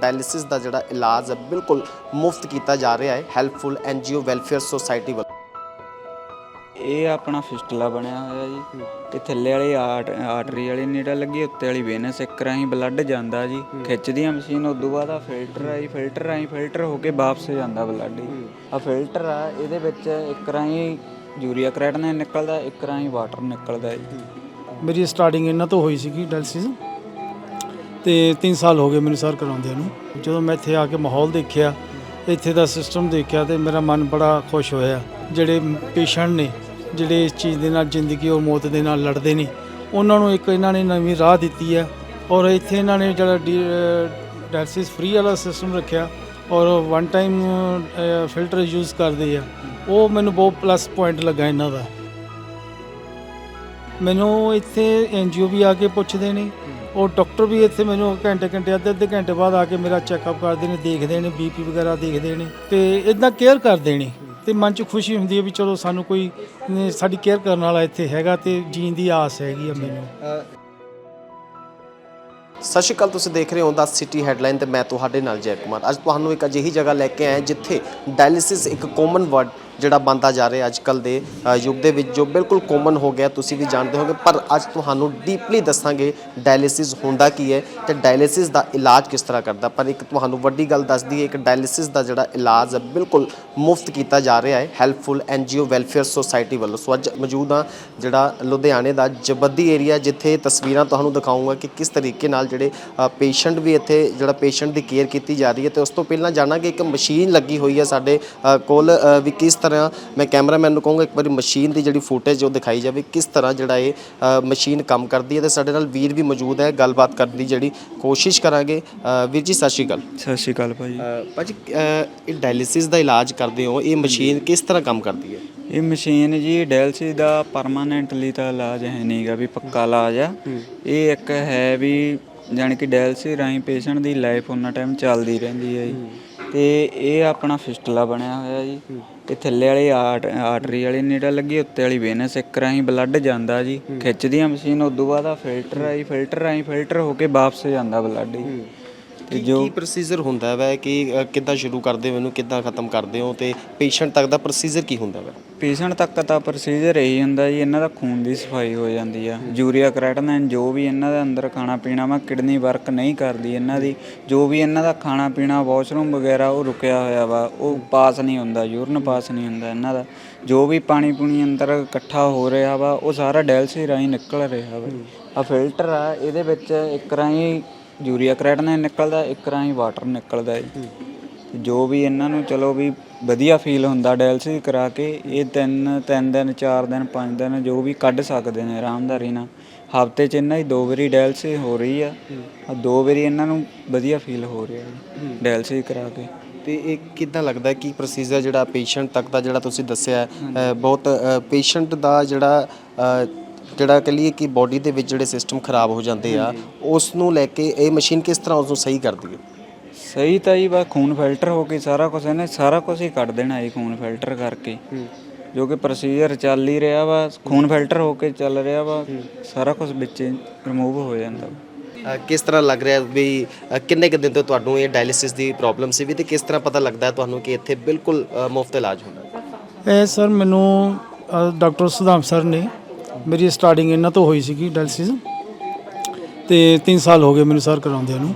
Dialysis ਦਾ ਜਿਹੜਾ ਇਲਾਜ ਹੈ ਬਿਲਕੁਲ ਮੁਫਤ ਕੀਤਾ ਜਾ ਰਿਹਾ ਹੈ ਹੈਲਪਫੁਲ ਐਨਜੀਓ ਵੈਲਫੇਅਰ ਸੁਸਾਇਟੀ ਵੱਲੋਂ। ਇਹ ਆਪਣਾ ਫਿਸਟਲਾ ਬਣਿਆ ਹੋਇਆ ਜੀ। ਤੇ ਥੱਲੇ ਵਾਲੀ ਆਰਟ ਆਰਟਰੀ ਵਾਲੀ ਨੀਡਲ ਲੱਗੀ ਉੱਤੇ ਵਾਲੀ ਵੇਨਸ ਇੱਕ ਰਾਹੀਂ ਬਲੱਡ ਜਾਂਦਾ ਜੀ। ਖਿੱਚਦੀ ਆ ਮਸ਼ੀਨ ਉਦੋਂ ਬਾਅਦ ਆ ਫਿਲਟਰ ਆਈ ਫਿਲਟਰ ਰਾਹੀਂ ਫਿਲਟਰ ਹੋ ਕੇ ਵਾਪਸ ਜਾਂਦਾ ਬਲੱਡ ਜੀ। ਆ ਫਿਲਟਰ ਆ ਇਹਦੇ ਵਿੱਚ ਇੱਕ ਰਾਹੀਂ ਯੂਰੀਆ ਕ੍ਰੈਟਿਨ ਨਿਕਲਦਾ ਇੱਕ ਰਾਹੀਂ ਵਾਟਰ ਨਿਕਲਦਾ ਜੀ। ਮੇਰੀ ਸਟਾਰਟਿੰਗ ਇਹਨਾਂ ਤੋਂ ਹੋਈ ਸੀਗੀ ਡਾਇਲਿਸਿਸ ਤੇ 3 ਸਾਲ ਹੋ ਗਏ ਮੈਨੂੰ ਸਰ ਕਰਾਉਂਦਿਆਂ ਨੂੰ। ਜਦੋਂ ਮੈਂ ਇੱਥੇ ਆ ਕੇ ਮਾਹੌਲ ਦੇਖਿਆ, ਇੱਥੇ ਦਾ ਸਿਸਟਮ ਦੇਖਿਆ ਤੇ ਮੇਰਾ ਮਨ ਬੜਾ ਖੁਸ਼ ਹੋਇਆ। ਜਿਹੜੇ ਪੇਸ਼ੈਂਟ ਨੇ, ਜਿਹੜੇ ਇਸ ਚੀਜ਼ ਦੇ ਨਾਲ ਜ਼ਿੰਦਗੀ ਔਰ ਮੌਤ ਦੇ ਨਾਲ ਲੜਦੇ ਨੇ, ਉਹਨਾਂ ਨੂੰ ਇੱਕ ਇਹਨਾਂ ਨੇ ਨਵੀਂ ਰਾਹ ਦਿੱਤੀ ਹੈ ਔਰ ਇੱਥੇ ਇਹਨਾਂ ਨੇ ਜਿਹੜਾ ਡਾਇਲਸਿਸ ਫ੍ਰੀ ਵਾਲਾ ਸਿਸਟਮ ਰੱਖਿਆ ਔਰ ਵਨ ਟਾਈਮ ਫਿਲਟਰ ਯੂਜ਼ ਕਰਦੇ ਆ। ਉਹ ਮੈਨੂੰ ਬਹੁਤ ਪਲੱਸ ਪੁਆਇੰਟ ਲੱਗਾ ਇਹਨਾਂ ਦਾ। ਮੈਨੂੰ ਇੱਥੇ ਐਨਜੀਓ ਵੀ ਆ ਕੇ ਪੁੱਛਦੇ ਨੇ ਉਹ ਡਾਕਟਰ ਵੀ ਇੱਥੇ ਮੈਨੂੰ ਘੰਟੇ ਘੰਟੇ, ਅੱਧੇ ਅੱਧੇ ਘੰਟੇ ਬਾਅਦ ਆ ਕੇ ਮੇਰਾ ਚੈੱਕਅਪ ਕਰਦੇ ਨੇ, ਦੇਖਦੇ ਨੇ ਬੀਪੀ ਵਗੈਰਾ ਦੇਖਦੇ ਨੇ ਤੇ ਇਦਾਂ ਕੇਅਰ ਕਰਦੇ ਨੇ ਤੇ ਮਨ 'ਚ ਖੁਸ਼ੀ ਹੁੰਦੀ ਹੈ ਵੀ ਚਲੋ ਸਾਨੂੰ ਕੋਈ ਸਾਡੀ ਕੇਅਰ ਕਰਨ ਵਾਲਾ ਇੱਥੇ ਹੈਗਾ ਤੇ ਜੀਣ ਦੀ ਆਸ ਹੈਗੀ ਆ ਮੈਨੂੰ। ਸਤਿ ਸ਼੍ਰੀ ਅਕਾਲ, ਤੁਸੀਂ ਦੇਖ ਰਹੇ ਹੋ ਦਾ ਸਿਟੀ ਹੈਡਲਾਈਨ ਤੇ ਮੈਂ ਤੁਹਾਡੇ ਨਾਲ ਜੈ ਕੁਮਾਰ। ਅੱਜ ਤੁਹਾਨੂੰ ਇੱਕ ਅਜਿਹੀ ਜਗ੍ਹਾ ਲੈ ਕੇ ਆਏ ਜਿੱਥੇ ਡਾਇਲਿਸਿਸ ਇੱਕ ਕਾਮਨ ਵਰਡ ਜਿਹੜਾ ਬੰਦਾ ਜਾ ਰਿਹਾ ਅੱਜ ਕੱਲ ਦੇ ਯੁੱਗ ਦੇ ਵਿੱਚ, ਜੋ ਬਿਲਕੁਲ ਕਾਮਨ ਹੋ ਗਿਆ, ਤੁਸੀਂ ਵੀ ਜਾਣਦੇ ਹੋਗੇ। ਪਰ ਅੱਜ ਤੁਹਾਨੂੰ ਡੀਪਲੀ ਦੱਸਾਂਗੇ ਡਾਇਲਿਸਿਸ ਹੁੰਦਾ ਕੀ ਹੈ ਤੇ ਡਾਇਲਿਸਿਸ ਦਾ ਇਲਾਜ ਕਿਸ ਤਰ੍ਹਾਂ ਕਰਦਾ। ਪਰ ਇੱਕ ਤੁਹਾਨੂੰ ਵੱਡੀ ਗੱਲ ਦੱਸ ਦਈਏ, ਇੱਕ ਡਾਇਲਿਸਿਸ ਦਾ ਜਿਹੜਾ ਇਲਾਜ ਹੈ, ਬਿਲਕੁਲ ਮੁਫਤ ਕੀਤਾ ਜਾ ਰਿਹਾ ਹੈ ਹੈਲਪਫੁਲ ਐਨਜੀਓ ਵੈਲਫੇਅਰ ਸੁਸਾਇਟੀ ਵੱਲੋਂ। ਸੋ ਅੱਜ ਮੌਜੂਦ ਹਾਂ ਜਿਹੜਾ ਲੁਧਿਆਣੇ ਦਾ ਜਬੱਦੀ ਏਰੀਆ ਜਿੱਥੇ ਤਸਵੀਰਾਂ ਤੁਹਾਨੂੰ ਦਿਖਾਉਂਗਾ ਕਿ ਕਿਸ ਤਰੀਕੇ ਨਾਲ ਜਿਹੜੇ ਪੇਸ਼ੈਂਟ ਵੀ ਇੱਥੇ, ਜਿਹੜਾ ਪੇਸ਼ੈਂਟ ਦੀ ਕੇਅਰ ਕੀਤੀ ਜਾ ਰਹੀ ਹੈ। ਤੇ ਉਸ ਤੋਂ ਪਹਿਲਾਂ ਜਾਣਾਂਗੇ, ਇੱਕ ਮਸ਼ੀਨ ਲੱਗੀ ਹੋਈ ਹੈ ਸਾਡੇ ਕੋਲ ਵੀ ਕਿਸ ਤਰ੍ਹਾਂ ਮੈਂ ਕੈਮਰਾਮੈਨ ਨੂੰ ਕਹੂੰਗਾ ਇੱਕ ਵਾਰੀ ਮਸ਼ੀਨ ਦੀ ਜਿਹੜੀ ਫੁਟੇਜ ਉਹ ਦਿਖਾਈ ਜਾਵੇ ਕਿਸ ਤਰ੍ਹਾਂ ਜਿਹੜਾ ਇਹ ਮਸ਼ੀਨ ਕੰਮ ਕਰਦੀ ਹੈ ਤੇ ਸਾਡੇ ਨਾਲ ਵੀਰ ਵੀ ਮੌਜੂਦ ਹੈ। ਗੱਲਬਾਤ ਕਰਨ ਦੀ ਜਿਹੜੀ ਕੋਸ਼ਿਸ਼ ਕਰਾਂਗੇ। ਵੀਰ ਜੀ ਸਤਿ ਸ਼੍ਰੀ ਅਕਾਲ। ਸਤਿ ਸ਼੍ਰੀ ਅਕਾਲ ਭਾਜੀ। ਭਾਜੀ ਇਹ ਡਾਇਲਿਸਿਸ ਦਾ ਇਲਾਜ ਕਰਦੇ ਹੋ। ਇਹ ਮਸ਼ੀਨ ਕਿਸ ਤਰ੍ਹਾਂ ਕੰਮ ਕਰਦੀ ਹੈ? ਇਹ ਮਸ਼ੀਨ ਜੀ ਡਾਇਲਸਿਸ ਦਾ ਪਰਮਾਨੈਂਟਲੀ ਤਾਂ ਇਲਾਜ ਹੈ ਨਹੀਂਗਾ ਵੀ ਪੱਕਾ ਇਲਾਜ ਆ। ਇਹ ਇੱਕ ਹੈ ਵੀ ਜਾਣੀ ਕਿ ਡਾਇਲਸਿਸ ਰਾਹੀਂ ਪੇਸ਼ੈਂਟ ਦੀ ਲਾਈਫ ਉਹਨਾਂ ਟਾਈਮ ਚੱਲਦੀ ਰਹਿੰਦੀ ਹੈ ਜੀ। ਤੇ ਇਹ ਆਪਣਾ ਫਿਸਟਲਾ ਬਣਿਆ ਹੋਇਆ ਜੀ। ਤੇ ਥੱਲੇ ਵਾਲੀ ਆਰਟ ਆਰਟਰੀ ਵਾਲੀ ਨੀਡਲ ਲੱਗੀ ਉੱਤੇ ਵਾਲੀ ਵੇਨਸ ਇੱਕ ਰਾਹੀਂ ਬਲੱਡ ਜਾਂਦਾ ਜੀ। ਖਿੱਚਦੀ ਆ ਮਸ਼ੀਨ ਉਦੋਂ ਬਾਅਦ ਆ ਫਿਲਟਰ ਆਈ ਫਿਲਟਰ ਰਾਹੀਂ ਫਿਲਟਰ ਹੋ ਕੇ ਵਾਪਸ ਜਾਂਦਾ ਬਲੱਡ ਜੀ ਤੇ ਜੋ ਕੀ ਪ੍ਰੋਸੀਜਰ ਹੁੰਦਾ ਹੈ ਕਿ ਅ, ਕਿੱਦਾਂ ਸ਼ੁਰੂ ਕਰਦੇ ਹੋ ਇਹਨੂੰ? ਕਿੱਦਾਂ ਖਤਮ ਕਰਦੇ ਹੋ? ਤੇ ਪੇਸ਼ੈਂਟ ਤੱਕ ਦਾ ਪ੍ਰੋਸੀਜਰ ਕੀ ਹੁੰਦਾ ਹੈ ਪੇਸ਼ੈਂਟ ਤੱਕ ਤਾਂ ਪ੍ਰੋਸੀਜਰ ਇਹੀ ਹੁੰਦਾ ਜੀ ਇਹਨਾਂ ਦਾ ਖੂਨ ਦੀ ਸਫ਼ਾਈ ਹੋ ਜਾਂਦੀ ਆ। ਯੂਰੀਆ ਕ੍ਰੈਟਿਨ ਜੋ ਵੀ ਇਹਨਾਂ ਦੇ ਅੰਦਰ ਖਾਣਾ ਪੀਣਾ ਵਾ ਕਿਡਨੀ ਵਰਕ ਨਹੀਂ ਕਰਦੀ ਇਹਨਾਂ ਦੀ। ਜੋ ਵੀ ਇਹਨਾਂ ਦਾ ਖਾਣਾ ਪੀਣਾ ਵਾਸ਼ਰੂਮ ਵਗੈਰਾ ਉਹ ਰੁਕਿਆ ਹੋਇਆ ਵਾ ਉਹ ਪਾਸ ਨਹੀਂ ਹੁੰਦਾ ਯੂਰਨ ਪਾਸ ਨਹੀਂ ਹੁੰਦਾ ਇਹਨਾਂ ਦਾ। ਜੋ ਵੀ ਪਾਣੀ ਪੂਣੀ ਅੰਦਰ ਇਕੱਠਾ ਹੋ ਰਿਹਾ ਵਾ ਉਹ ਸਾਰਾ ਡੈਲਸੀ ਰਾਹੀਂ ਨਿਕਲ ਰਿਹਾ ਵਾ। ਆ ਫਿਲਟਰ ਆ ਇਹਦੇ ਵਿੱਚ ਇੱਕ ਰਾਹੀਂ ਯੂਰੀਆ ਕ੍ਰੈਟਿਨ ਨਿਕਲਦਾ ਇੱਕ ਰਾਹੀਂ ਵਾਟਰ ਨਿਕਲਦਾ ਹੈ। ਜੋ ਵੀ ਇਹਨਾਂ ਨੂੰ ਚਲੋ ਵੀ ਵਧੀਆ ਫੀਲ ਹੁੰਦਾ ਡਾਇਲਸਿਸ ਕਰਾ ਕੇ ਇਹ ਤਿੰਨ ਤਿੰਨ ਦਿਨ ਚਾਰ ਦਿਨ ਪੰਜ ਦਿਨ ਜੋ ਵੀ ਕੱਢ ਸਕਦੇ ਨੇ ਆਰਾਮਦਾਰੀ ਨਾਲ। ਹਫ਼ਤੇ 'ਚ ਇਹਨਾਂ ਦੀ ਦੋ ਵਾਰੀ ਡਾਇਲਸਿਸ ਹੋ ਰਹੀ ਆ। ਆ ਦੋ ਵਾਰੀ ਇਹਨਾਂ ਨੂੰ ਵਧੀਆ ਫੀਲ ਹੋ ਰਿਹਾ ਡਾਇਲਸਿਸ ਕਰਾ ਕੇ। ਤੇ ਇਹ ਕਿੱਦਾਂ ਲੱਗਦਾ ਹੈ ਕਿ ਪ੍ਰੋਸੀਜਰ ਜਿਹੜਾ ਪੇਸ਼ੈਂਟ ਤੱਕ ਦਾ ਜਿਹੜਾ ਤੁਸੀਂ ਦੱਸਿਆ ਹੈ, ਬਹੁਤ ਪੇਸ਼ੈਂਟ ਦਾ ਜਿਹੜਾ ਜਿਹੜਾ ਕਹ ਲਈਏ ਕਿ ਬਾਡੀ ਦੇ ਵਿੱਚ ਜਿਹੜੇ ਸਿਸਟਮ ਖਰਾਬ ਹੋ ਜਾਂਦੇ ਆ ਉਸ ਨੂੰ ਲੈ ਕੇ ਇਹ ਮਸ਼ੀਨ ਕਿਸ ਤਰ੍ਹਾਂ ਉਸ ਨੂੰ ਸਹੀ ਕਰਦੀ ਹੈ? ਸਹੀ ਤਾਂ ਜੀ ਬਸ ਖੂਨ ਫਿਲਟਰ ਹੋ ਕੇ ਸਾਰਾ ਕੁਝ ਇਹਨੇ ਸਾਰਾ ਕੁਝ ਹੀ ਕੱਢ ਦੇਣਾ ਜੀ ਖੂਨ ਫਿਲਟਰ ਕਰਕੇ। ਜੋ ਕਿ ਪ੍ਰੋਸੀਜਰ ਚੱਲ ਹੀ ਰਿਹਾ ਵਾ ਖੂਨ ਫਿਲਟਰ ਹੋ ਕੇ ਚੱਲ ਰਿਹਾ ਵਾ ਸਾਰਾ ਕੁਝ ਵਿੱਚ ਰਿਮੂਵ ਹੋ ਜਾਂਦਾ ਵਾ। ਅ, ਕਿਸ ਤਰ੍ਹਾਂ ਲੱਗ ਰਿਹਾ ਵੀ ਅ, ਕਿੰਨੇ ਕੁ ਦਿਨ ਤੋਂ ਤੁਹਾਨੂੰ ਇਹ ਡਾਇਲਿਸਿਸ ਦੀ ਪ੍ਰੋਬਲਮ ਸੀ ਵੀ ਤੇ ਕਿਸ ਤਰ੍ਹਾਂ ਪਤਾ ਲੱਗਦਾ ਤੁਹਾਨੂੰ ਕਿ ਇੱਥੇ ਬਿਲਕੁਲ ਮੁਫਤ ਇਲਾਜ ਹੁੰਦਾ? ਹੈ ਇਹ ਸਰ ਮੈਨੂੰ ਡਾਕਟਰ ਸੁਧਾਮ ਸਰ ਨੇ ਮੇਰੀ ਸਟਾਰਟਿੰਗ ਇਹਨਾਂ ਤੋਂ ਹੋਈ ਸੀਗੀ ਡਾਇਲਸਿਸ ਤੇ 3 ਸਾਲ ਹੋ ਗਏ ਮੈਨੂੰ ਸਰ ਕਰਾਉਂਦਿਆਂ ਨੂੰ।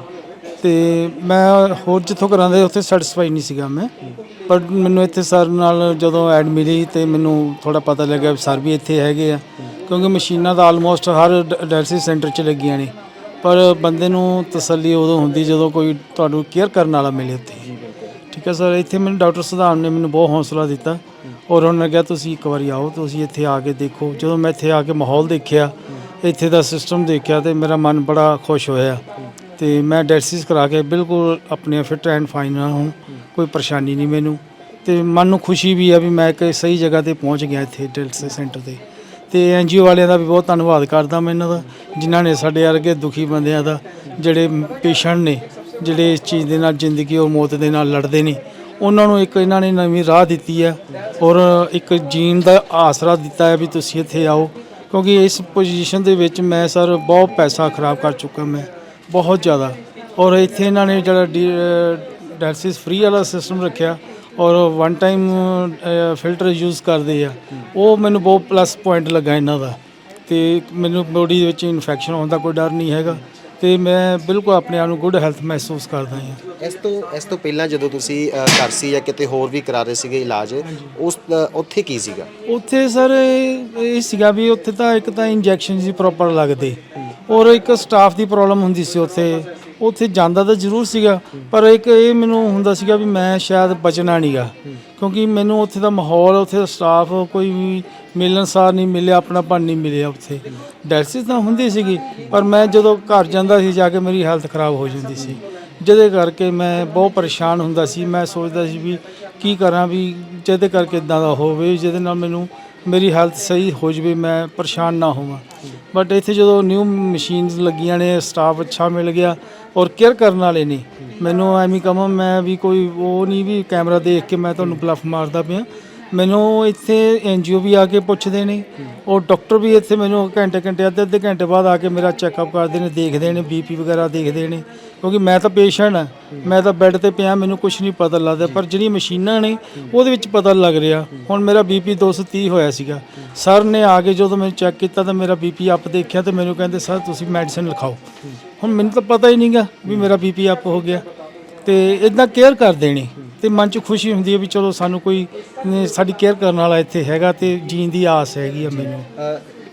ਤੇ ਮੈਂ ਹੋਰ ਜਿੱਥੋਂ ਕਰਾਉਂਦੇ ਉੱਥੇ ਸੈਟੀਸਫਾਈ ਨਹੀਂ ਸੀਗਾ ਮੈਂ। ਪਰ ਮੈਨੂੰ ਇੱਥੇ ਸਰ ਨਾਲ ਜਦੋਂ ਐਡ ਮਿਲੀ ਤੇ ਮੈਨੂੰ ਥੋੜਾ ਪਤਾ ਲੱਗਿਆ ਸਰ ਵੀ ਇੱਥੇ ਹੈਗੇ ਆ। ਕਿਉਂਕਿ ਮਸ਼ੀਨਾਂ ਤਾਂ ਆਲਮੋਸਟ ਹਰ ਡਾਇਲਸਿਸ ਸੈਂਟਰ 'ਚ ਲੱਗੀਆਂ ਨੇ। ਪਰ ਬੰਦੇ ਨੂੰ ਤਸੱਲੀ ਉਦੋਂ ਹੁੰਦੀ ਜਦੋਂ ਕੋਈ ਤੁਹਾਨੂੰ ਕੇਅਰ ਕਰਨ ਵਾਲਾ ਮਿਲੇ ਉੱਥੇ। ਠੀਕ ਹੈ ਸਰ ਇੱਥੇ ਮੈਨੂੰ ਡਾਕਟਰ ਸੁਧਾਮ ਨੇ ਮੈਨੂੰ ਬਹੁਤ ਹੌਸਲਾ ਦਿੱਤਾ। ਔਰ ਉਹਨਾਂ ਨੇ ਕਿਹਾ ਤੁਸੀਂ ਇੱਕ ਵਾਰੀ ਆਓ, ਤੁਸੀਂ ਇੱਥੇ ਆ ਕੇ ਦੇਖੋ। ਜਦੋਂ ਮੈਂ ਇੱਥੇ ਆ ਕੇ ਮਾਹੌਲ ਦੇਖਿਆ, ਇੱਥੇ ਦਾ ਸਿਸਟਮ ਦੇਖਿਆ ਤੇ ਮੇਰਾ ਮਨ ਬੜਾ ਖੁਸ਼ ਹੋਇਆ। ਤੇ ਮੈਂ ਡਾਇਲਿਸਿਸ ਕਰਾ ਕੇ ਬਿਲਕੁਲ ਆਪਣੇ ਫਿਟ ਐਂਡ ਫਾਈਨ ਹਾਂ, ਕੋਈ ਪਰੇਸ਼ਾਨੀ ਨਹੀਂ ਮੈਨੂੰ। ਤੇ ਮਨ ਨੂੰ ਖੁਸ਼ੀ ਵੀ ਆ ਵੀ ਮੈਂ ਇੱਕ ਸਹੀ ਜਗ੍ਹਾ ਤੇ ਪਹੁੰਚ ਗਿਆ ਇੱਥੇ ਡਾਇਲਿਸਿਸ ਸੈਂਟਰ ਤੇ। ਤੇ ਐਨਜੀਓ ਵਾਲਿਆਂ ਦਾ ਵੀ ਬਹੁਤ ਧੰਨਵਾਦ ਕਰਦਾ ਮੈਂ ਇਹਨਾਂ ਦਾ, ਜਿਨ੍ਹਾਂ ਨੇ ਸਾਡੇ ਵਰਗੇ ਦੁਖੀ ਬੰਦਿਆਂ ਦਾ, ਜਿਹੜੇ ਪੇਸ਼ੈਂਟ ਨੇ, ਜਿਹੜੇ ਇਸ ਚੀਜ਼ ਦੇ ਨਾਲ ਜ਼ਿੰਦਗੀ ਔਰ ਮੌਤ ਦੇ ਨਾਲ ਲੜਦੇ ਨੇ ਉਹਨਾਂ ਨੂੰ ਇੱਕ ਇਹਨਾਂ ਨੇ ਨਵੀਂ ਰਾਹ ਦਿੱਤੀ ਹੈ ਔਰ ਇੱਕ ਜੀਣ ਦਾ ਆਸਰਾ ਦਿੱਤਾ ਹੈ ਵੀ ਤੁਸੀਂ ਇੱਥੇ ਆਓ, ਕਿਉਂਕਿ ਇਸ ਪੋਜੀਸ਼ਨ ਦੇ ਵਿੱਚ ਮੈਂ ਸਰ ਬਹੁਤ ਪੈਸਾ ਖਰਾਬ ਕਰ ਚੁੱਕਾ ਮੈਂ, ਬਹੁਤ ਜ਼ਿਆਦਾ। ਔਰ ਇੱਥੇ ਇਹਨਾਂ ਨੇ ਜਿਹੜਾ ਡਾਇਲਸਿਸ ਫ੍ਰੀ ਵਾਲਾ ਸਿਸਟਮ ਰੱਖਿਆ ਔਰ ਵਨ ਟਾਈਮ ਫਿਲਟਰ ਯੂਜ਼ ਕਰਦੇ ਆ। ਉਹ ਮੈਨੂੰ ਬਹੁਤ ਪਲੱਸ ਪੁਆਇੰਟ ਲੱਗਾ ਇਹਨਾਂ ਦਾ ਤੇ ਮੈਨੂੰ ਬੋਡੀ ਦੇ ਵਿੱਚ ਇਨਫੈਕਸ਼ਨ ਹੋਣ ਦਾ ਕੋਈ ਡਰ ਨਹੀਂ ਹੈਗਾ। ਤੇ ਮੈਂ ਬਿਲਕੁਲ ਆਪਣੇ ਆਪ ਨੂੰ ਗੁੱਡ ਹੈਲਥ ਮਹਿਸੂਸ ਕਰਦਾ ਹਾਂ। ਇਸ ਤੋਂ ਇਸ ਤੋਂ ਪਹਿਲਾਂ ਜਦੋਂ ਤੁਸੀਂ ਅ, ਘਰ ਸੀ ਜਾਂ ਕਿਤੇ ਹੋਰ ਵੀ ਕਰਾ ਰਹੇ ਸੀਗੇ ਇਲਾਜ ਉਸ ਅ, ਉੱਥੇ ਕੀ ਸੀਗਾ? ਉੱਥੇ ਸਰ ਇਹ ਇਹ ਸੀਗਾ ਵੀ ਉੱਥੇ ਤਾਂ ਇੱਕ ਤਾਂ ਇੰਜੈਕਸ਼ਨ ਸੀ ਪ੍ਰੋਪਰ ਲੱਗਦੇ। ਔਰ ਇੱਕ ਸਟਾਫ ਦੀ ਪ੍ਰੋਬਲਮ ਹੁੰਦੀ ਸੀ ਉੱਥੇ। ਉੱਥੇ ਜਾਂਦਾ ਤਾਂ ਜ਼ਰੂਰ ਸੀਗਾ, ਪਰ ਇੱਕ ਇਹ ਮੈਨੂੰ ਹੁੰਦਾ ਸੀਗਾ ਵੀ ਮੈਂ ਸ਼ਾਇਦ ਬਚਣਾ ਨਹੀਂਗਾ ਕਿਉਂਕਿ ਮੈਨੂੰ ਉੱਥੇ ਦਾ ਮਾਹੌਲ, ਉੱਥੇ ਦਾ ਸਟਾਫ ਕੋਈ ਵੀ ਮਿਲਣਸਾਰ ਨਹੀਂ ਮਿਲਿਆ ਆਪਣਾਪਨ ਨਹੀਂ ਮਿਲਿਆ ਉੱਥੇ। ਡਾਇਲਿਸਿਸ ਤਾਂ ਹੁੰਦੀ ਸੀਗੀ, ਪਰ ਮੈਂ ਜਦੋਂ ਘਰ ਜਾਂਦਾ ਸੀ ਜਾ ਕੇ ਮੇਰੀ ਹਾਲਤ ਖਰਾਬ ਹੋ ਜਾਂਦੀ ਸੀ। ਜਿਹਦੇ ਕਰਕੇ ਮੈਂ ਬਹੁਤ ਪਰੇਸ਼ਾਨ ਹੁੰਦਾ ਸੀ। ਮੈਂ ਸੋਚਦਾ ਸੀ ਵੀ ਕੀ ਕਰਾਂ ਵੀ ਜਿਹਦੇ ਕਰਕੇ ਇਦਾਂ ਦਾ ਹੋਵੇ, ਜਿਹਦੇ ਨਾਲ ਮੈਨੂੰ ਮੇਰੀ ਹਾਲਤ ਸਹੀ ਹੋ ਜਵੇ, ਮੈਂ ਪਰੇਸ਼ਾਨ ਨਾ ਹੋਵਾਂ। ਬਟ ਇੱਥੇ ਜਦੋਂ ਨਿਊ ਮਸ਼ੀਨਸ ਲੱਗੀਆਂ ਨੇ ਸਟਾਫ ਅੱਛਾ ਮਿਲ ਗਿਆ ਔਰ ਕੇਅਰ ਕਰਨ ਵਾਲੇ ਨੇ। ਮੈਨੂੰ ਐਵੇਂ ਕਹਾਂ ਮੈਂ ਵੀ ਕੋਈ ਉਹ ਨਹੀਂ ਵੀ ਕੈਮਰਾ ਦੇਖ ਕੇ ਮੈਂ ਤੁਹਾਨੂੰ ਬਲਫ ਮਾਰਦਾ ਪਿਆ। ਮੈਨੂੰ ਇੱਥੇ ਐਨਜੀਓ ਵੀ ਆ ਕੇ ਪੁੱਛਦੇ ਨੇ। ਔਰ ਡਾਕਟਰ ਵੀ ਇੱਥੇ ਮੈਨੂੰ ਘੰਟੇ ਘੰਟੇ, ਅੱਧੇ ਅੱਧੇ ਘੰਟੇ ਬਾਅਦ ਆ ਕੇ ਮੇਰਾ ਚੈੱਕਅਪ ਕਰਦੇ ਨੇ, ਦੇਖਦੇ ਨੇ ਬੀਪੀ ਵਗੈਰਾ ਦੇਖਦੇ ਨੇ। ਕਿਉਂਕਿ ਮੈਂ ਤਾਂ ਪੇਸ਼ੈਂਟ ਹਾਂ। ਮੈਂ ਤਾਂ ਬੈੱਡ ਤੇ ਪਿਆ, ਮੈਨੂੰ ਕੁਝ ਨਹੀਂ ਪਤਾ ਲੱਗਦਾ। ਪਰ ਜਿਹੜੀਆਂ ਮਸ਼ੀਨਾਂ ਨੇ, ਉਹਦੇ ਵਿੱਚ ਪਤਾ ਲੱਗ ਰਿਹਾ। ਹੁਣ ਮੇਰਾ ਬੀਪੀ 230 ਹੋਇਆ ਸੀਗਾ। ਸਰ ਨੇ ਆ ਕੇ ਜਦੋਂ ਮੈਨੂੰ ਚੈੱਕ ਕੀਤਾ ਤਾਂ ਮੇਰਾ ਬੀਪੀ ਅਪ ਦੇਖਿਆ ਤੇ ਮੈਨੂੰ ਕਹਿੰਦੇ, ਸਰ, ਤੁਸੀਂ ਮੈਡੀਸਿਨ ਲਿਖਾਓ। ਹੁਣ ਮੈਨੂੰ ਤਾਂ ਪਤਾ ਹੀ ਨਹੀਂਗਾ ਵੀ ਮੇਰਾ ਬੀਪੀ ਅਪ ਹੋ ਗਿਆ। ਤੇ ਇਦਾਂ ਕੇਅਰ ਕਰ ਦੇਣੀ। ਤੇ ਮਨ 'ਚ ਖੁਸ਼ੀ ਹੁੰਦੀ ਹੈ ਵੀ ਚਲੋ ਸਾਨੂੰ ਕੋਈ, ਸਾਡੀ ਕੇਅਰ ਕਰਨ ਵਾਲਾ ਇੱਥੇ ਹੈਗਾ ਤੇ ਜੀਣ ਦੀ ਆਸ ਹੈਗੀ ਆ ਮੈਨੂੰ।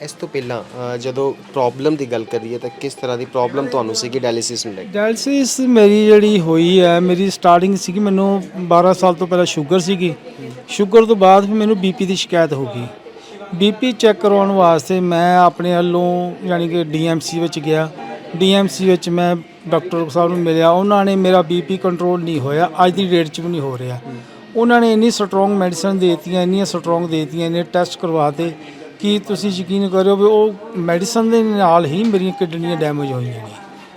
ਇਸ ਤੋਂ ਪਹਿਲਾਂ ਅ, ਜਦੋਂ ਪ੍ਰੋਬਲਮ ਦੀ ਗੱਲ ਕਰੀਏ ਤਾਂ ਕਿਸ ਤਰ੍ਹਾਂ ਦੀ ਪ੍ਰੋਬਲਮ ਤੁਹਾਨੂੰ ਸੀਗੀ ਡਾਇਲਿਸਿਸ ਨੂੰ ਲੈ ਕੇ? ਡਾਇਲਿਸਿਸ ਮੇਰੀ ਜਿਹੜੀ ਹੋਈ ਹੈ ਮੇਰੀ ਸਟਾਰਟਿੰਗ ਸੀਗੀ ਮੈਨੂੰ 12 ਸਾਲ ਤੋਂ ਪਹਿਲਾਂ ਸ਼ੂਗਰ ਸੀਗੀ। ਸ਼ੂਗਰ ਤੋਂ ਬਾਅਦ ਫਿਰ ਮੈਨੂੰ ਬੀਪੀ ਦੀ ਸ਼ਿਕਾਇਤ ਹੋ ਗਈ। ਬੀਪੀ ਚੈੱਕ ਕਰਵਾਉਣ ਵਾਸਤੇ ਮੈਂ ਆਪਣੇ ਵੱਲੋਂ ਯਾਨੀ ਕਿ ਡੀਐਮਸੀ ਵਿੱਚ ਗਿਆ। ਡੀਐਮਸੀ ਵਿੱਚ ਮੈਂ ਡਾਕਟਰ ਸਾਹਿਬ ਨੂੰ ਮਿਲਿਆ। ਉਹਨਾਂ ਨੇ ਮੇਰਾ ਬੀਪੀ ਕੰਟਰੋਲ ਨਹੀਂ ਹੋਇਆ। ਅੱਜ ਦੀ ਡੇਟ 'ਚ ਵੀ ਨਹੀਂ ਹੋ ਰਿਹਾ। ਉਹਨਾਂ ਨੇ ਇੰਨੀ ਸਟਰੋਂਗ ਮੈਡੀਸਨ ਦੇਤੀਆਂ ਇੰਨੀਆਂ ਸਟਰੋਂਗ ਦੇਤੀਆਂ ਇੰਨੇ ਟੈਸਟ ਕਰਵਾਤੇ ਕਿ ਤੁਸੀਂ ਯਕੀਨ ਕਰਿਓ ਵੀ ਉਹ ਮੈਡੀਸਨ ਦੇ ਨਾਲ ਹੀ ਮੇਰੀਆਂ ਕਿਡਨੀਆਂ ਡੈਮੇਜ ਹੋਈਆਂ ਨੇ?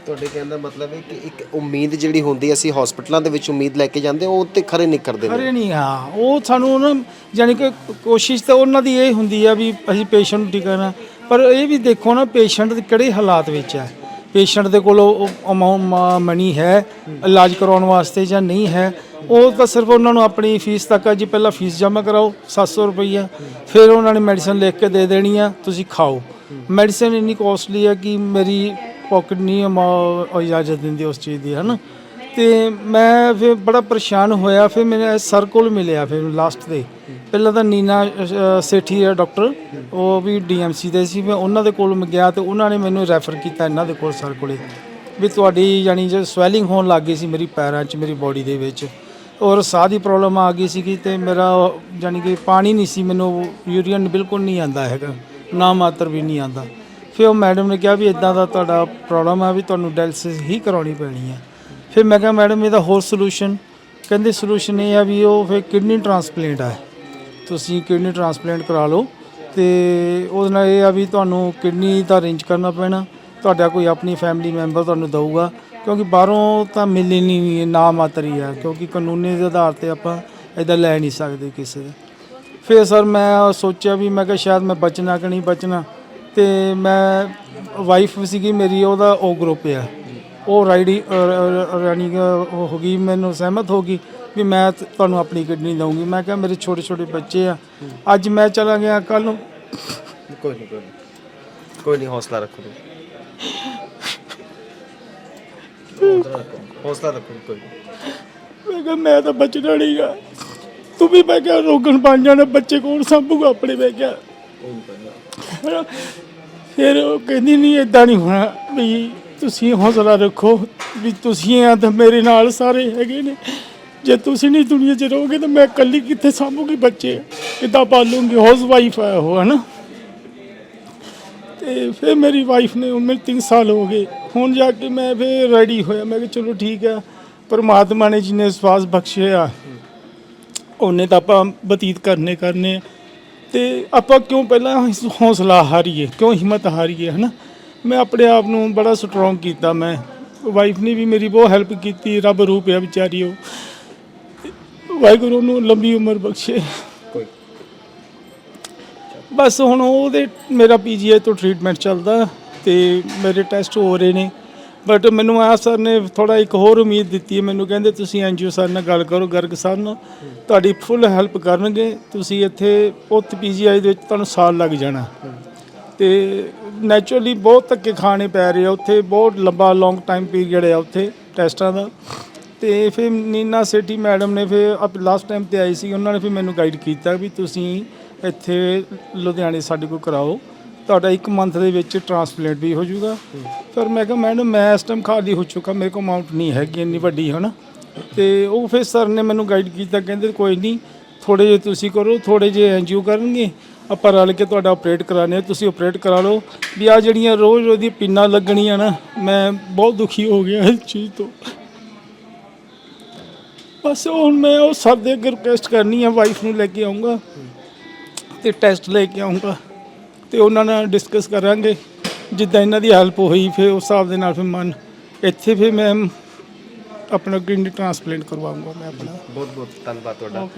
ਤੁਹਾਡੇ ਕਹਿਣ ਦਾ ਮਤਲਬ ਹੈ ਕਿ ਇੱਕ ਉਮੀਦ ਜਿਹੜੀ ਹੁੰਦੀ ਹੈ, ਅਸੀਂ ਹਸਪੀਟਲਾਂ ਦੇ ਵਿੱਚ ਉਮੀਦ ਲੈ ਕੇ ਜਾਂਦੇ ਉਹ ਤੇ ਖਰੇ ਨਿਕਲਦੇ ਨੇ ਖਰੇ ਨਹੀਂ ਹਾਂ। ਉਹ ਸਾਨੂੰ ਨਾ ਯਾਨੀ ਕਿ ਕੋਸ਼ਿਸ਼ ਤਾਂ ਉਹਨਾਂ ਦੀ ਇਹ ਹੁੰਦੀ ਆ ਵੀ ਅਸੀਂ ਪੇਸ਼ੈਂਟ ਨੂੰ ਠੀਕ ਕਰਨਾ ਪਰ ਇਹ ਵੀ ਦੇਖੋ ਨਾ ਪੇਸ਼ੈਂਟ ਕਿਹੜੇ ਹਾਲਾਤ ਵਿੱਚ ਹੈ ਪੇਸ਼ੈਂਟ ਦੇ ਕੋਲ ਉਹ ਅਮਾਉਂਟ ਮਨੀ ਹੈ। ਇਲਾਜ ਕਰਾਉਣ ਵਾਸਤੇ ਜਾਂ ਨਹੀਂ ਹੈ? ਉਹ ਤਾਂ ਸਿਰਫ ਉਹਨਾਂ ਨੂੰ ਆਪਣੀ ਫੀਸ ਤੱਕ ਆ ਜੀ ਪਹਿਲਾਂ ਫੀਸ ਜਮ੍ਹਾਂ ਕਰਾਓ 700 ਰੁਪਈਆ। ਫਿਰ ਉਹਨਾਂ ਨੇ ਮੈਡੀਸਨ ਲਿਖ ਕੇ ਦੇ ਦੇਣੀ ਆ ਤੁਸੀਂ ਖਾਓ। ਮੈਡੀਸਨ ਇੰਨੀ ਕੋਸਟਲੀ ਆ ਕਿ ਮੇਰੀ ਪਾਕਟ ਨਹੀਂ ਅਮਾ- ਇਜਾਜ਼ਤ ਦਿੰਦੀ ਉਸ ਚੀਜ਼ ਦੀ ਹਨ? ਤੇ ਮੈਂ ਫਿਰ ਬੜਾ ਪਰੇਸ਼ਾਨ ਹੋਇਆ ਫਿਰ ਮੇਰੇ ਸਰ ਕੋਲ ਮਿਲਿਆ ਫਿਰ ਲਾਸਟ ਦੇ ਪਹਿਲਾਂ ਤਾਂ ਨੀਨਾ ਅ, ਸੇਠੀ ਹੈ ਡਾਕਟਰ ਉਹ ਵੀ ਡੀਐਮਸੀ ਦੇ ਸੀ ਮੈਂ ਉਹਨਾਂ ਦੇ ਕੋਲ ਮੈਂ ਗਿਆ ਤੇ ਉਹਨਾਂ ਨੇ ਮੈਨੂੰ ਰੈਫਰ ਕੀਤਾ ਇਹਨਾਂ ਦੇ ਕੋਲ ਸਰ ਕੋਲੇ। ਵੀ ਤੁਹਾਡੀ ਯਾਨੀ ਜੇ ਸਵੈਲਿੰਗ ਹੋਣ ਲੱਗ ਗਈ ਸੀ ਮੇਰੀ ਪੈਰਾਂ 'ਚ ਮੇਰੀ ਬਾਡੀ ਦੇ ਵਿੱਚ ਔਰ ਸਾਹ ਦੀ ਪ੍ਰੋਬਲਮ ਆ ਗਈ ਸੀਗੀ ਤੇ ਮੇਰਾ ਯਾਨੀ ਕਿ ਪਾਣੀ ਨਹੀਂ ਸੀ, ਮੈਨੂੰ ਯੂਰੀਨ ਬਿਲਕੁਲ ਨਹੀਂ ਆਂਦਾ ਹੈਗਾ, ਨਾ ਮਾਤਰ ਵੀ ਨਹੀਂ ਆਂਦਾ ਫਿਰ ਉਹ ਮੈਡਮ ਨੇ ਕਿਹਾ ਵੀ ਇਦਾਂ ਦਾ ਤੁਹਾਡਾ ਪ੍ਰੋਬਲਮ ਆ ਵੀ ਤੁਹਾਨੂੰ ਡਾਇਲਿਸਿਸ ਹੀ ਕਰਾਉਣੀ ਪੈਣੀ ਆ। ਫਿਰ ਮੈਂ ਕਿਹਾ ਮੈਡਮ ਇਹਦਾ ਹੋਰ ਸੋਲੂਸ਼ਨ ਕਹਿੰਦੇ ਸੋਲੂਸ਼ਨ ਇਹ ਆ ਵੀ ਉਹ ਫਿਰ ਕਿਡਨੀ ਟ੍ਰਾਂਸਪਲਾਂਟ ਆ। ਤੁਸੀਂ ਕਿਡਨੀ ਟ੍ਰਾਂਸਪਲਾਂਟ ਕਰਾ ਲਓ ਤੇ ਉਹਦੇ ਨਾਲ ਇਹ ਆ ਵੀ ਤੁਹਾਨੂੰ ਕਿਡਨੀ ਦਾ ਅਰੇਂਜ ਕਰਨਾ ਪੈਣਾ। ਤੁਹਾਡਾ ਕੋਈ ਆਪਣੀ ਫੈਮਿਲੀ ਮੈਂਬਰ ਤੁਹਾਨੂੰ ਦਊਗਾ। ਕਿਉਂਕਿ ਬਾਹਰੋਂ ਤਾਂ ਮਿਲਣੀ ਨਹੀਂ ਨਾ ਮਾਤਰ ਹੀ ਆ, ਕਿਉਂਕਿ ਕਾਨੂੰਨੀ ਦੇ ਆਧਾਰ ਤੇ ਆਪਾਂ ਇਦਾਂ ਲੈ ਨਹੀਂ ਸਕਦੇ ਕਿਸੇ ਦੇ। ਫਿਰ ਸਰ ਮੈਂ ਸੋਚਿਆ ਵੀ ਮੈਂ ਕਿਹਾ ਸ਼ਾਇਦ ਮੈਂ ਬਚਣਾ ਕਿ ਨਹੀਂ ਬਚਣਾ, ਤੇ ਮੈਂ ਵਾਈਫ ਸੀਗੀ ਮੇਰੀ, ਉਹਦਾ ਉਹ ਗਰੁੱਪ ਆ। ਉਹ ਰਾਈਡੀ ਰਾਣੀ ਹੋ ਗਈ, ਮੈਨੂੰ ਸਹਿਮਤ ਹੋ ਗਈ ਵੀ ਮੈਂ ਤੁਹਾਨੂੰ ਆਪਣੀ ਕਿਡਨੀ ਦਊਂਗੀ। ਮੈਂ ਕਿਹਾ ਮੇਰੇ ਛੋਟੇ ਛੋਟੇ ਬੱਚੇ ਆ, ਅੱਜ ਮੈਂ ਚਲਾ ਗਿਆ ਕੱਲ ਨੂੰ ਕੋਈ ਨਹੀਂ ਕੋਈ ਨਹੀਂ। ਕੋਈ ਨਹੀਂ, ਹੌਸਲਾ ਰੱਖੋ ਹੌਸਲਾ ਰੱਖੋ ਕੋਈ। ਨਹੀਂ। ਮੈਂ ਕਿਹਾ ਮੈਂ ਤਾਂ ਬਚਣਾ ਨਹੀਂਗਾ ਤੂੰ ਵੀ ਮੈਂ ਕਿਹਾ ਰੋਗਣ ਬਣ ਜਾਣਾ ਬੱਚੇ ਕੌਣ ਸੰਭੂਗਾ ਆਪਣੇ ਮੈਂ ਕਿਹਾ। ਫਿਰ ਉਹ ਕਹਿੰਦੀ ਨਹੀਂ ਇਦਾਂ ਨਹੀਂ ਹੋਣਾ ਵੀ ਤੁਸੀਂ ਹੌਸਲਾ ਰੱਖੋ ਵੀ ਤੁਸੀਂ ਆ ਤਾਂ ਮੇਰੇ ਨਾਲ ਸਾਰੇ ਹੈਗੇ ਨੇ। ਜੇ ਤੁਸੀਂ ਨਹੀਂ ਦੁਨੀਆ 'ਚ ਰਹੋਗੇ ਤਾਂ ਮੈਂ ਇਕੱਲੀ ਕਿੱਥੇ ਸੰਭੂਗੀ ਬੱਚੇ? ਕਿੱਦਾਂ ਪਾਲੂੰਗੀ? ਹਾਊਸ ਵਾਈਫ ਹੈ ਉਹ ਹਨਾ? ਤੇ ਫਿਰ ਮੇਰੀ ਵਾਈਫ ਨੇ ਉਮਰ ਮੇਰੇ 3 ਸਾਲ ਹੋ ਗਏ। ਹੁਣ ਜਾ ਕੇ ਮੈਂ ਫਿਰ ਰੈਡੀ ਹੋਇਆ। ਮੈਂ ਕਿਹਾ ਚਲੋ ਠੀਕ ਹੈ ਪਰਮਾਤਮਾ ਨੇ ਜਿਹਨੇ ਸਵਾਸ ਬਖਸ਼ਿਆ ਉਹਨੇ ਤਾਂ ਆਪਾਂ ਬਤੀਤ ਕਰਨੇ ਕਰਨੇ ਆ। ਤੇ ਆਪਾਂ ਕਿਉਂ ਪਹਿਲਾਂ ਹਿਸ- ਹੌਸਲਾ ਹਾਰੀਏ? ਕਿਉਂ ਹਿੰਮਤ ਹਾਰੀਏ, ਹਨਾ? ਮੈਂ ਆਪਣੇ ਆਪ ਨੂੰ ਬੜਾ ਸਟਰੋਂਗ ਕੀਤਾ ਮੈਂ। ਵਾਈਫ ਨੇ ਵੀ ਮੇਰੀ ਬਹੁਤ ਹੈਲਪ ਕੀਤੀ। ਰੱਬ ਰੂਪ ਹੈ ਵਿਚਾਰੀ ਉਹ। ਵਾਹਿਗੁਰੂ ਨੂੰ ਲੰਬੀ ਉਮਰ ਬਖਸ਼ੇ। ਬਸ ਹੁਣ ਉਹਦੇ, ਮੇਰਾ ਪੀਜੀਆਈ ਤੋਂ ਟ੍ਰੀਟਮੈਂਟ ਚੱਲਦਾ ਤੇ ਮੇਰੇ ਟੈਸਟ ਹੋ ਰਹੇ ਨੇ। ਬਟ ਮੈਨੂੰ ਆ ਸਰ ਨੇ ਥੋੜਾ ਇੱਕ ਹੋਰ ਉਮੀਦ ਦਿੱਤੀ ਹੈ, ਮੈਨੂੰ ਕਹਿੰਦੇ ਤੁਸੀਂ ਐਨਜੀਓ ਸਰ ਨਾਲ ਗੱਲ ਕਰੋ, ਗਰਗ ਸਰ ਨਾਲ। ਤੁਹਾਡੀ ਫੁੱਲ ਹੈਲਪ ਕਰਨਗੇ, ਤੁਸੀਂ ਇੱਥੇ ਉੱਥੇ ਪੀਜੀਆਈ ਦੇ ਵਿੱਚ ਤੁਹਾਨੂੰ ਸਾਲ ਲੱਗ ਜਾਣਾ। ਤੇ ਨੈਚੁਰਲੀ ਬਹੁਤ ਧੱਕੇ ਖਾਣੇ ਪੈ ਰਹੇ ਆ ਉੱਥੇ, ਬਹੁਤ ਲੰਬਾ ਲੌਂਗ ਟਾਈਮ ਪੀਰੀਅਡ ਹੈ ਉੱਥੇ ਟੈਸਟਾਂ ਦਾ। ਤੇ ਫਿਰ ਨੀਨਾ ਸੇਠੀ ਮੈਡਮ ਨੇ ਫਿਰ ਅਪ ਲਾਸਟ ਟਾਈਮ ਤੇ ਆਈ ਸੀ, ਉਹਨਾਂ ਨੇ ਫਿਰ ਮੈਨੂੰ ਗਾਈਡ ਕੀਤਾ ਵੀ ਤੁਸੀਂ ਇੱਥੇ ਲੁਧਿਆਣੇ ਸਾਡੇ ਕੋਲ ਕਰਾਓ। ਤੁਹਾਡਾ ਇੱਕ ਮੰਥ ਦੇ ਵਿੱਚ ਟ੍ਰਾਂਸਪਲਾਂਟ ਵੀ ਹੋ ਜਾਊਗਾ। ਪਰ ਮੈਂ ਕਿਹਾ, ਮੈਡਮ, ਮੈਂ ਇਸ ਟਾਈਮ ਖਾਲੀ ਹੋ ਚੁੱਕਾ, ਮੇਰੇ ਕੋਲ ਅਮਾਉਂਟ ਨਹੀਂ ਹੈਗੀ ਇੰਨੀ ਵੱਡੀ, ਹਨਾ? ਤੇ ਉਹ ਫਿਰ ਸਰ ਨੇ ਮੈਨੂੰ ਗਾਈਡ ਕੀਤਾ, ਕਹਿੰਦੇ, ਕੋਈ ਨਹੀਂ ਥੋੜੇ ਜਿਹੇ ਤੁਸੀਂ ਕਰੋ ਥੋੜੇ ਜਿਹੇ ਐਨਜੀਓ ਕਰਨਗੇ। ਆਪਾਂ ਰਲ ਕੇ ਤੁਹਾਡਾ ਆਪਰੇਟ ਕਰਾਣੇ ਤੁਸੀਂ ਆਪਰੇਟ ਕਰਾ ਲਓ। ਵੀ ਆ ਜਿਹੜੀਆਂ ਰੋਜ਼ ਉਹਦੀ ਪਿੰਨਾਂ ਲੱਗਣੀਆਂ ਨਾ, ਮੈਂ ਬਹੁਤ ਦੁਖੀ ਹੋ ਗਿਆ ਇਸ ਚੀਜ਼ ਤੋਂ। ਬਸ ਹੁਣ ਮੈਂ ਉਹ ਸਰ ਦੇ ਅੱਗੇ ਰਿਕੁਐਸਟ ਕਰਨੀ ਹੈ ਵਾਈਫ ਨੂੰ ਲੈ ਕੇ ਆਉਂਗਾ ਤੇ ਟੈਸਟ ਲੈ ਕੇ ਆਉਂਗਾ ਤੇ ਉਹਨਾਂ ਨਾਲ ਡਿਸਕਸ ਕਰਾਂਗੇ। ਜਿੱਦਾਂ ਇਹਨਾਂ ਦੀ ਹੈਲਪ ਹੋਈ ਫਿਰ ਉਸ ਹਿਸਾਬ ਦੇ ਨਾਲ ਫਿਰ ਮਨ ਇੱਥੇ ਫਿਰ ਮੈਂ ਆਪਣਾ ਕਿਡਨੀ ਟ੍ਰਾਂਸਪਲਾਂਟ ਕਰਵਾਉਂਗਾ ਮੈਂ ਆਪਣਾ। ਬਹੁਤ ਬਹੁਤ ਧੰਨਵਾਦ ਤੁਹਾਡਾ।